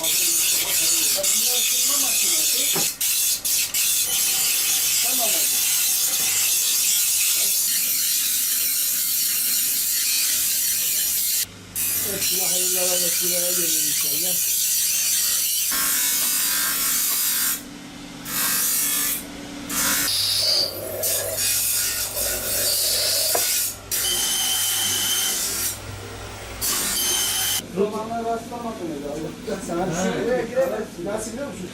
Kabını ısınma makinesi tam amacı. Hayırlara vesile edin inşallah. Romanlar rastlamadınız abi. Sana bir şey oraya giremezsin. Nasıl biliyor musun?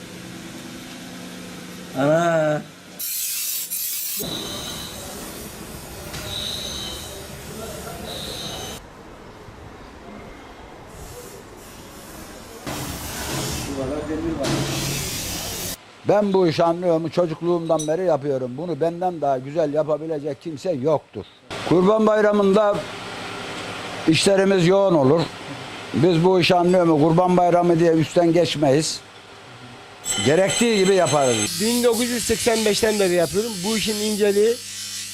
Ana. Duvara demir var. Ben bu işi anlıyorum. Çocukluğumdan beri yapıyorum. Bunu benden daha güzel yapabilecek kimse yoktur. Kurban Bayramı'nda işlerimiz yoğun olur. Biz bu işi anlıyoruz. Kurban Bayramı diye üstten geçmeyiz. Gerektiği gibi yaparız. 1985'ten beri yapıyorum. Bu işin inceliği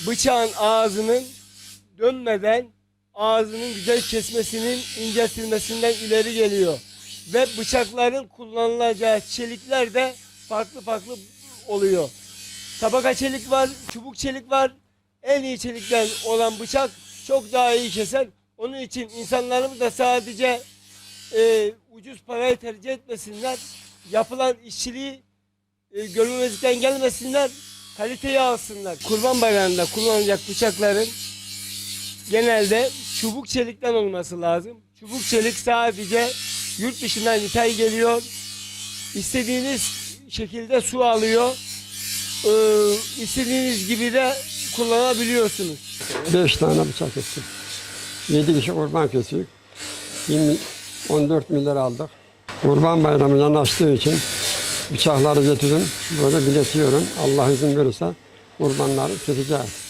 bıçağın ağzının dönmeden ağzının güzel kesmesinin inceltilmesinden ileri geliyor. Ve bıçakların kullanılacağı çelikler de farklı farklı oluyor. Tabaka çelik var, çubuk çelik var. En iyi çelikten olan bıçak çok daha iyi keser. Onun için insanlarımız da sadece e, ucuz parayı tercih etmesinler. Yapılan işçiliği e, görmemezlikten gelmesinler. Kaliteyi alsınlar. Kurban bayramında kullanılacak bıçakların genelde çubuk çelikten olması lazım. Çubuk çelik sadece yurt dışından ithal geliyor. İstediğiniz şekilde su alıyor. Ee, istediğiniz gibi de kullanabiliyorsunuz. Beş tane bıçak ettim. 7 kişi kurban kesiyor. 20, 14 milyar aldık. Kurban bayramı yanaştığı için bıçakları getirdim. Böyle biletiyorum. Allah izin verirse kurbanları keseceğiz.